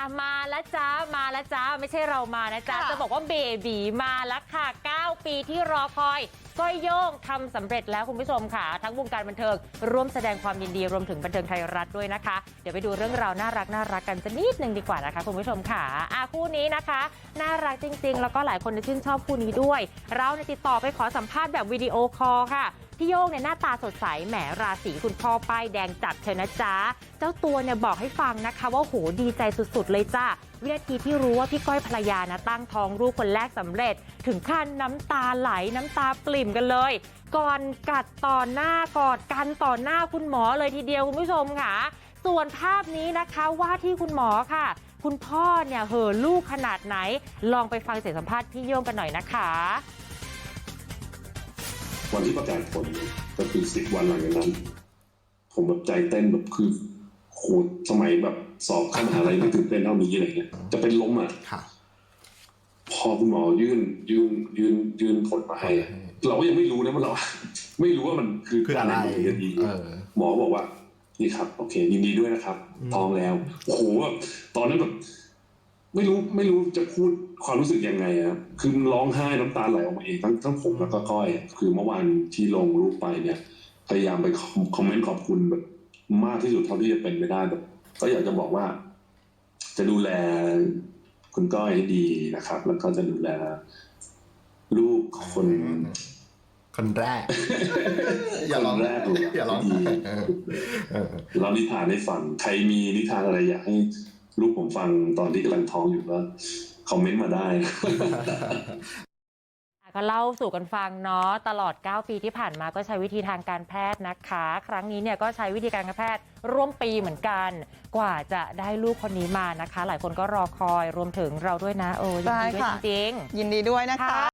อะมาแล้วจ้ามาแล้วจ้าไม่ใช่เรามานะจ๊ะค่ะ จะบอกว่าเบบีมาแล้วค่ะ 9 ปีที่รอคอยก้อยโย่งทำสำเร็จแล้วคุณผู้ชมค่ะ ทั้งวงการบันเทิงร่วมแสดงความยินดีรวมถึงบันเทิงไทยรัฐด้วยนะคะ เดี๋ยวไปดูเรื่องราวน่ารักน่ารักกันสักนิดนึงดีกว่านะคะคุณผู้ชมค่ะอะคู่นี้นะคะ น่ารักจริง ๆ แล้วก็หลายคนชื่นชอบคู่นี้ด้วย เราเนี่ยติดต่อไปขอสัมภาษณ์แบบวิดีโอคอลค่ะ พี่โย่งเนี่ยหน้าตาสดใสแหมราศีคุณพ่อป้ายแดงจัดเชยวนะจ๊ะ เจ้าตัวเนี่ยบอกให้ฟังนะคะว่าโหดีใจสุดๆเลยจ้าวินาทีที่รู้ว่าพี่ก้อยภรรยานะตั้งท้องลูกคนแรกสำเร็จ ถึงขั้นน้ำตาไหลน้ำตาปริ่มกันเลย ก่อนกัดต่อหน้ากอดกันต่อหน้าคุณหมอเลยทีเดียวคุณผู้ชมค่ะ ส่วนภาพนี้นะคะว่าที่คุณหมอค่ะ คุณพ่อเนี่ยเหอะลูกขนาดไหน ลองไปฟังเสียงสัมภาษณ์พี่โย่งกันหน่อยนะคะ วันที่ประกาศผลเนี่ยก็คือสิบวันหลังจากนั้น ผมแบบใจเต้นแบบคือโหสมัยแบบสอบขั้นมหาอะไรไม่ตื่นเต้นเท่านี้อะไรเงี้ยจะเป็นล้มอะค่ะพอคุณหมอยื่นยื่นยื่นยื่นผลมาให้อะเราก็ยังไม่รู้นะว่าเรา ไม่รู้ว่ามันคือคืออะไรถึงจะดีเออหมอบอกว่า นี่ครับ โอเคยินดีด้วยนะครับอืมท้องแล้วโอ้โหแบบตอนนั้นแบบ ไม่รู้ไม่รู้จะพูดความรู้สึกยังไงอะคือร้องไห้น้ำตาไหลออกมาเองทั้งทั้งผมแล้วก็ก้อยอะคือเมื่อวานที่ลงรูปไปเนี่ย พยายามไปคอมคอมเมนต์ขอบคุณแบบมากที่สุดเท่าที่จะเป็นไปได้แบบก็อยากจะบอกว่า จะดูแลคุณก้อยให้ดีนะครับ แล้วก็จะดูแลลูกคนคนแรก อย่าร้องคนแรกเลยอย่าร้องดีเออเออเรานิทานให้ฟัง ใครมีนิทานอะไรอยากให้ ลูกผมฟังตอนที่กำลังท้องอยู่ก็คอมเมนต์มาได้ ก็เล่าสู่กันฟังเนาะตลอด 9 ปีที่ผ่านมาก็ใช้วิธีทางการแพทย์นะคะ ครั้งนี้เนี่ยก็ใช้วิธีการแพทย์ร่วมปีเหมือนกัน กว่าจะได้ลูกคนนี้มานะคะ หลายคนก็รอคอยรวมถึงเราด้วยนะโอ้ยินดีด้วยใช่ค่ะจริงๆ ยินดีด้วยนะคะ